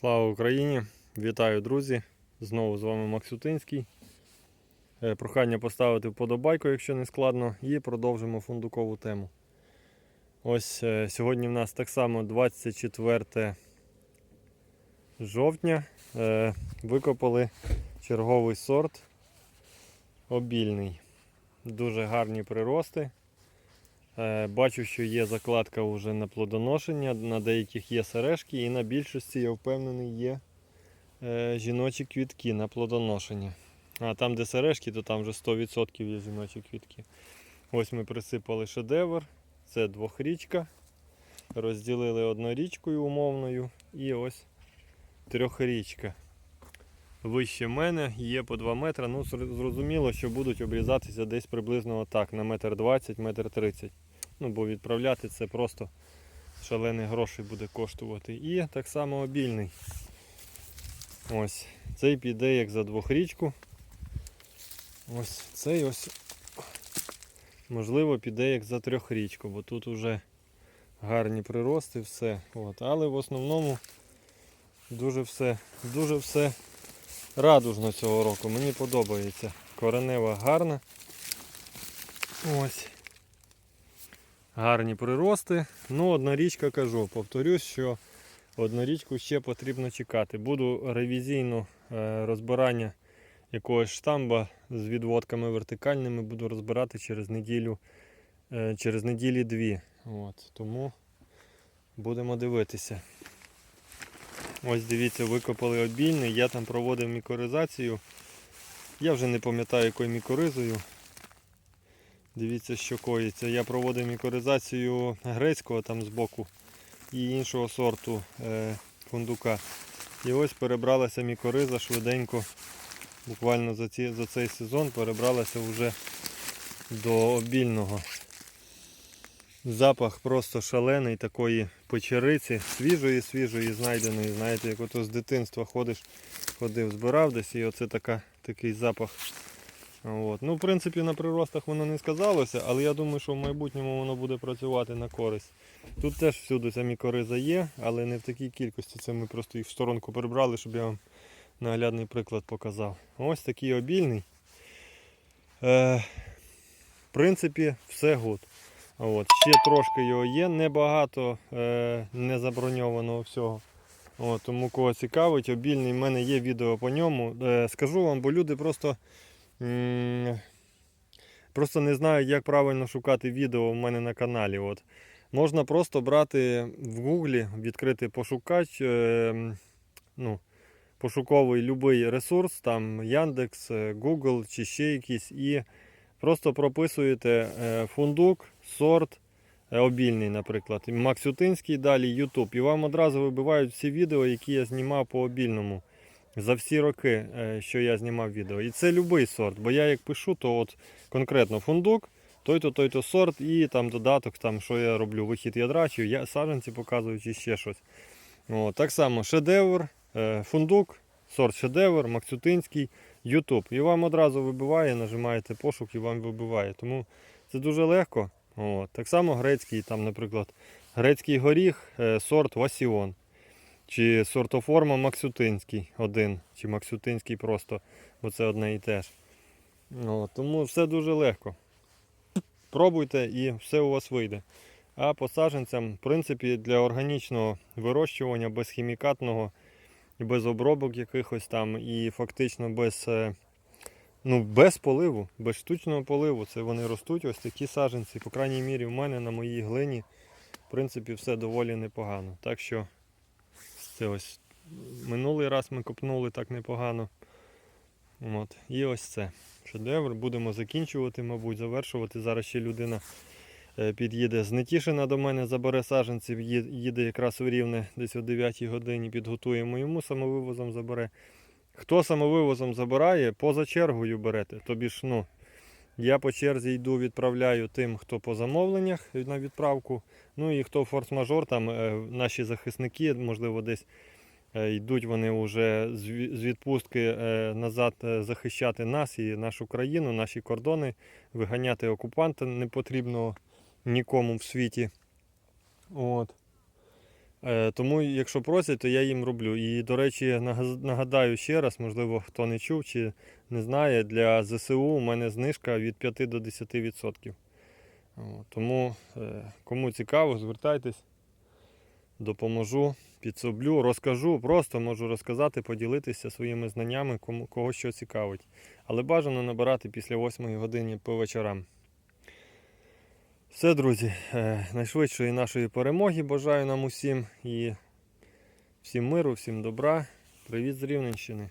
Слава Україні! Вітаю, друзі! Знову з вами Максютинський. Е, Прохання поставити вподобайку, якщо не складно, і продовжимо фундукову тему. Ось е, сьогодні в нас так само 24 жовтня. Е, Викопали черговий сорт обільний. Дуже гарні прирости. Е, Бачу, що є закладка вже на плодоношення, на деяких є сережки, і на більшості, я впевнений, є е, жіночі квітки на плодоношення. А там, де сережки, то там вже 100% є жіночі квітки. Ось ми присипали шедевр, це двохрічка. Розділили однорічкою умовною і ось трьохрічка. Вище мене є по 2 метри. Ну, зрозуміло, що будуть обрізатися десь приблизно отак, на метр 20, метр 30. Ну, бо відправляти це просто шалені гроші буде коштувати. І так само обільний. Ось. Цей піде як за двохрічку. Ось цей ось. Можливо, піде як за трьохрічку, бо тут вже гарні прирости, все. От. Але в основному дуже все, дуже все радужно цього року. Мені подобається. Коренева гарна. Ось. Гарні прирости. Ну, однорічка кажу, повторюсь, що однорічку ще потрібно чекати. Буду ревізійно е, розбирання якогось штамба з відводками вертикальними буду розбирати через неділю, е, через неділі дві. От, тому будемо дивитися. Ось дивіться, викопали обільний, я там проводив мікоризацію. Я вже не пам'ятаю якою мікоризою. Дивіться, що коїться. Я проводив мікоризацію грецького там збоку і іншого сорту е, фундука. І ось перебралася мікориза швиденько. Буквально за, ці, за цей сезон перебралася вже до обільного. Запах просто шалений такої печериці, свіжої, свіжої, знайденої. Знаєте, як ото з дитинства ходиш, ходив, збирав десь і оце така, такий запах. От. Ну, в принципі, на приростах воно не сказалося, але я думаю, що в майбутньому воно буде працювати на користь. Тут теж всюди ця мікориза є, але не в такій кількості. Це ми просто їх в сторонку прибрали, щоб я вам наглядний приклад показав. Ось такий обільний. Е, в принципі, все гуд. От. Ще трошки його є, небагато е, не заброньованого всього. От, тому кого цікавить, обільний, в мене є відео по ньому. Е, скажу вам, бо люди просто, просто не знають, як правильно шукати відео в мене на каналі. От. Можна просто брати в гуглі, відкрити пошукач, е, ну, пошуковий любий ресурс, там Яндекс, е, Google чи ще якийсь, і просто прописуєте е, фундук, сорт е, обільний, наприклад. Максютинський далі YouTube. І вам одразу вибивають всі відео, які я знімав по обільному за всі роки, е, що я знімав відео. І це будь-який сорт. Бо я як пишу, то от конкретно фундук, той-то, той-то сорт, і там додаток, там, що я роблю, вихід ядра, чи я саджанці показую, чи ще щось. О, так само шедевр, е, фундук, сорт шедевр, Максютинський, YouTube. І вам одразу вибиває, нажимаєте пошук і вам вибиває. Тому це дуже легко. От. Так само грецький, там, наприклад, грецький горіх, е, сорт Васіон. Чи сортоформа Максютинський один, чи Максютинський просто, бо це одне і те ж. От. Тому все дуже легко. Пробуйте і все у вас вийде. А по саджанцям, в принципі, для органічного вирощування без хімікатного без обробок якихось там, і фактично без, е, ну, без поливу, без штучного поливу. Це вони ростуть, ось такі саджанці. По крайній мірі, в мене на моїй глині, в принципі, все доволі непогано. Так що це ось минулий раз ми копнули так непогано. От. І ось це. Шедевр. Будемо закінчувати, мабуть, завершувати. Зараз ще людина е, під'їде з до мене, забере саджанців, ї- їде якраз в Рівне десь о 9 годині, підготуємо йому, самовивозом забере. Хто самовивозом забирає, поза чергою берете. Тобі ж, ну, я по черзі йду, відправляю тим, хто по замовленнях на відправку. Ну і хто форс-мажор, там е, наші захисники, можливо, десь е, йдуть вони вже з відпустки е, назад захищати нас і нашу країну, наші кордони, виганяти окупанта непотрібного нікому в світі. От. Е, Тому, якщо просять, то я їм роблю. І, до речі, нагадаю ще раз, можливо, хто не чув чи не знає, для ЗСУ у мене знижка від 5 до 10%. Тому е, кому цікаво, звертайтесь, допоможу, підсоблю, розкажу, просто можу розказати, поділитися своїми знаннями, кому, кого що цікавить. Але бажано набирати після 8 години по вечорам. Все, друзі, е, найшвидшої нашої перемоги бажаю нам усім і всім миру, всім добра. Привіт з Рівненщини.